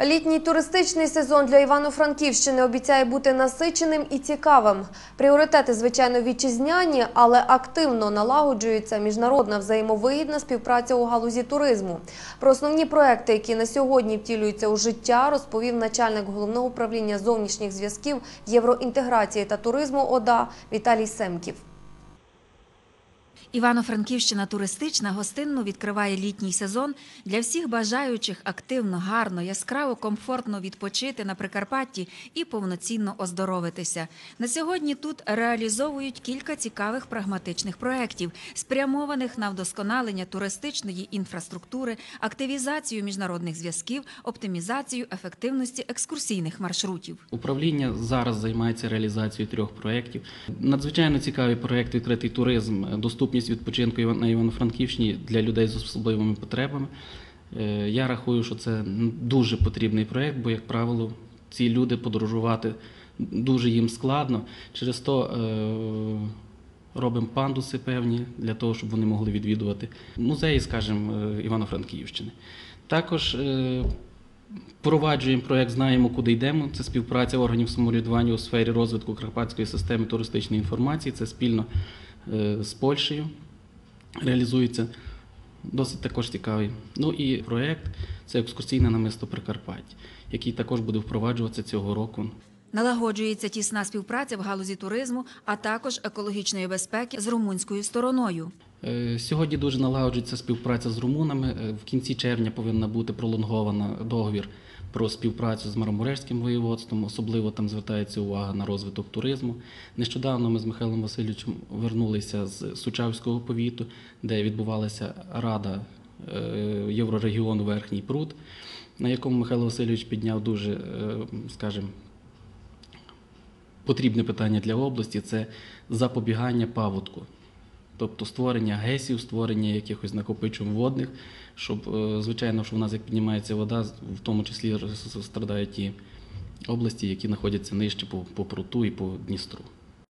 Літній туристичний сезон для Івано-Франківщини обіцяє бути насиченим і цікавим. Пріоритети, звичайно, вітчизняні, але активно налагоджується міжнародна взаємовигідна співпраця у галузі туризму. Про основні проекти, які на сьогодні втілюються у життя, розповів начальник головного управління зовнішніх зв'язків, євроінтеграції та туризму ОДА Віталій Семків. Івано-Франківщина туристична гостинно відкриває літній сезон для всіх бажаючих активно, гарно, яскраво, комфортно відпочити на Прикарпатті і повноцінно оздоровитися. На сьогодні тут реалізовують кілька цікавих прагматичних проєктів, спрямованих на вдосконалення туристичної інфраструктури, активізацію міжнародних зв'язків, оптимізацію ефективності екскурсійних маршрутів. Управління зараз займається реалізацією трьох проєктів. Надзвичайно цікавий проєкт відкритий туризм, доступність відпочинку на Івано-Франківщині для людей з особливими потребами. Е, Я рахую, що це дуже потрібний проєкт, бо, як правило, ці люди подорожувати дуже їм складно. Через то е, робимо пандуси певні для того, щоб вони могли відвідувати музеї, скажімо, е, Івано-Франківщини. Також Впроваджуємо проект Знаємо, куди йдемо. Це співпраця органів самоврядування у сфері розвитку карпатської системи туристичної інформації. Це спільно з Польщею реалізується. Досить також цікавий. Ну і проект це екскурсійне намисто Прикарпаття, який також буде впроваджуватися цього року. Налагоджується тісна співпраця в галузі туризму, а також екологічної безпеки з румунською стороною. Е, Сьогодні дуже налагоджується співпраця з румунами. Е, В кінці червня повинна бути пролонгована договір про співпрацю з Марамурешським воєводством. Особливо там звертається увага на розвиток туризму. Нещодавно ми з Михайлом Васильовичем вернулися з Сучавського повіту, де відбувалася рада е, Єврорегіону Верхній Пруд, на якому Михайло Васильович підняв дуже, е, скажімо, потрібне питання для області це запобігання паводку. Тобто створення гесів, створення якихось накопичень водних, щоб, е, звичайно, що в нас як піднімається вода, в тому числі роз- страдають ті області, які знаходяться нижче по, по пруту і по Дністру.